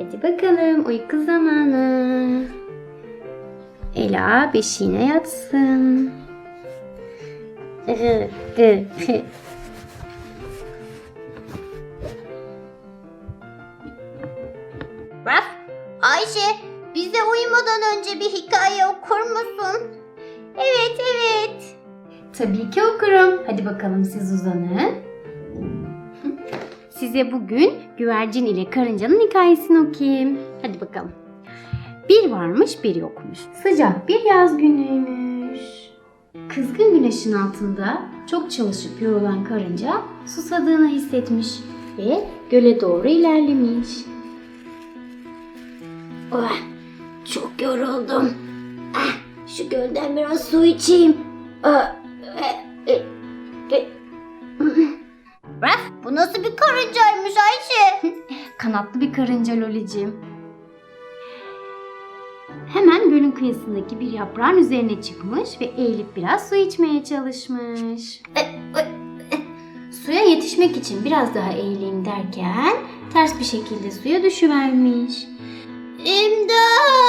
Hadi bakalım uyku zamanı. Ela beşiğine yatsın. Ayşe, bize uyumadan önce bir hikaye okur musun? Evet, evet. Tabii ki okurum. Hadi bakalım siz uzanın. Size bugün güvercin ile karıncanın hikayesini okuyayım. Hadi bakalım. Bir varmış bir yokmuş. Sıcak bir yaz günüymüş. Kızgın güneşin altında çok çalışıp yorulan karınca susadığını hissetmiş ve göle doğru ilerlemiş. Oh, çok yoruldum. Ah, şu gölden biraz su içeyim. Ah, e, e, e. Raf, bu nasıl bir karıncaymış Ayşe? Kanatlı bir karınca Lolicim. Hemen gölün kıyısındaki bir yaprağın üzerine çıkmış ve eğilip biraz su içmeye çalışmış. Suya yetişmek için biraz daha eğileyim derken ters bir şekilde suya düşüvermiş. İmdat!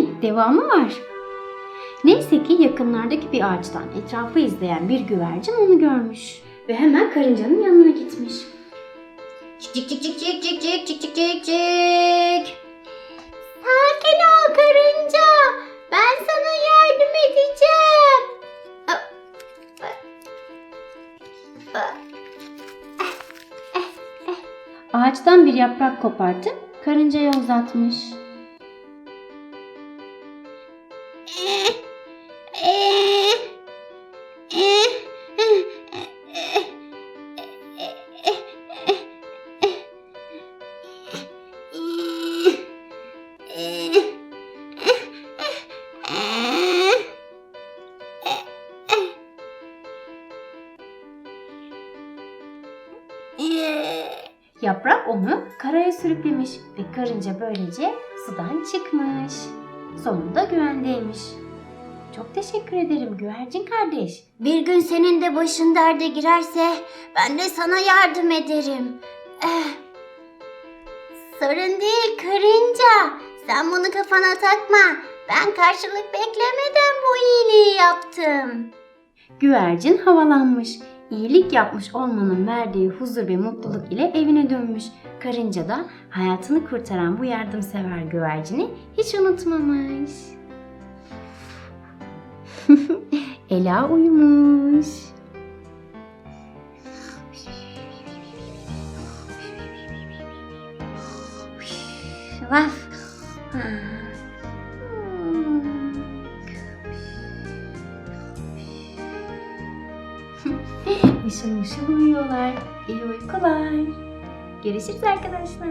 Dinleyin, devamı var. Neyse ki yakınlardaki bir ağaçtan etrafı izleyen bir güvercin onu görmüş ve hemen karıncanın yanına gitmiş. Çık çık çık çık çık çık çık çık çık çık çık. Sakin ol karınca. Ben sana yardım edeceğim. Ağaçtan bir yaprak kopartıp karıncaya uzatmış. Yaprak onu karaya sürüklemiş ve karınca böylece sudan çıkmış. Sonunda güvendeymiş. Çok teşekkür ederim güvercin kardeş. Bir gün senin de başın derde girerse ben de sana yardım ederim. Eh. Sorun değil karınca. Sen bunu kafana takma. Ben karşılık beklemeden bu iyiliği yaptım. Güvercin havalanmış. İyilik yapmış olmanın verdiği huzur ve mutluluk ile evine dönmüş. Karınca da hayatını kurtaran bu yardımsever güvercini hiç unutmamış. Ela uyumuş. Vaf. Mışıl mışıl uyuyorlar. İyi uykular. Görüşürüz arkadaşlar.